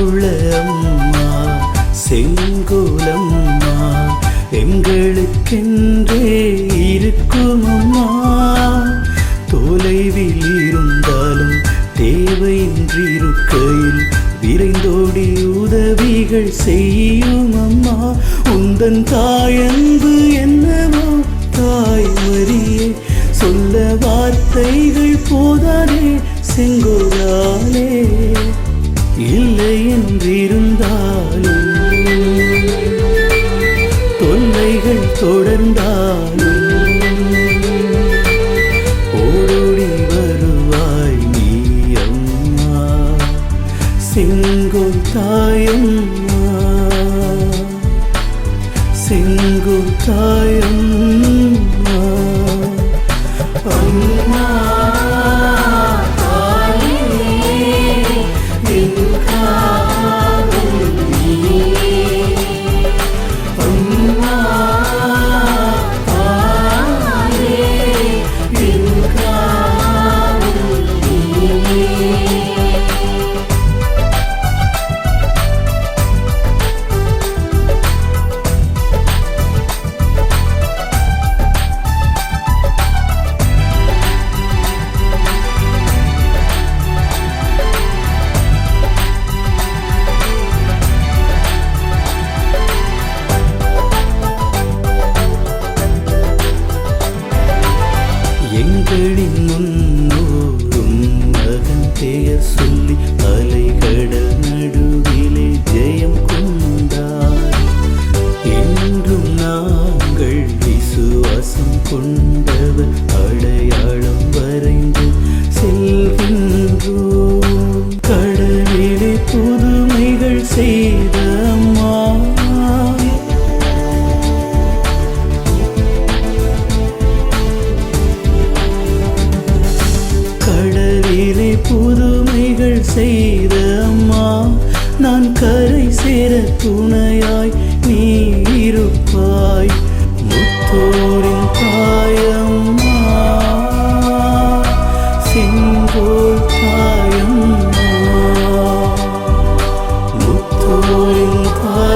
குளம்மா செங்கோலம்மா எங்களுக்கென்றே இருக்குமம்மா. தொலைவில் இருந்தாலும் தேவையின்றி இருக்கையில் விரைந்தோடி உதவிகள் செய்யும் அம்மா உந்தன் தாயன்பு என்னவோ தாய் மரியே சொல்ல வார்த்தைகள் போதானே செங்கோலாலே. இல்லை என்றிருந்தாலும் தொல்லைகள் தொடர்ந்தாலும் ஓடோடி வருவாய் நீ அம்மா செங்கோல் தாயம்மா செங்கோல் தாயம்மா. തെളിങ്ങുന്നോറും മകൻ പേർ ചൊല്ലി അലൈകടൽ ജയം കൊണ്ടാൽ എങ്കും നാങ്കൾ വിശ്വാസം കൊണ്ട செய்த அம்மா நான் கரை சேர துணையாய் நீ இருப்பாய். முத்தோரின் தாயம்மா. செங்கோல் தாயம்மா. முத்தோரின் தாய்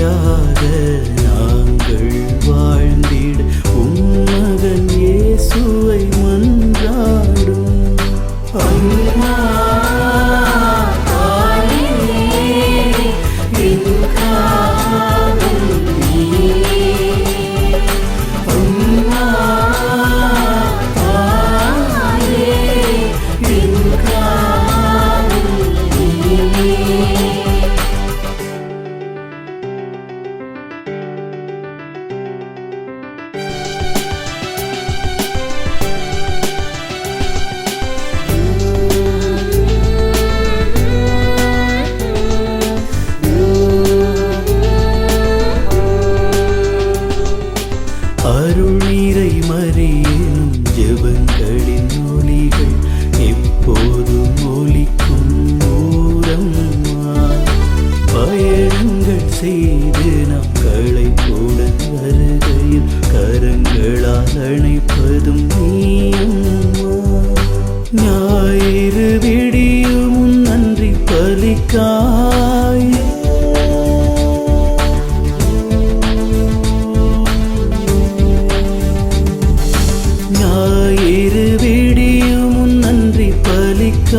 ஒற்றுமையாக நாங்கள் வாழ்ந்திட உம்மகன் இயேசுவை மன்றாடும். அம்மா.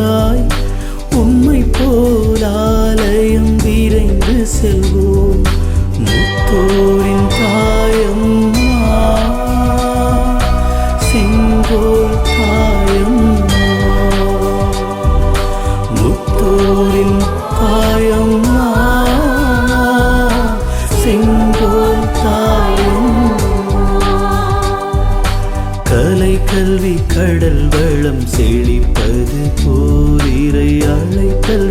பலிக்காய் உம்மை போலாலயம் விரைந்து செல்வோம். முத்தோரின் தாயம்மா செங்கோல் தாயம்மா. கல்வி கடல் வளம் செழிப்பது போரிரை அழைத்தல்.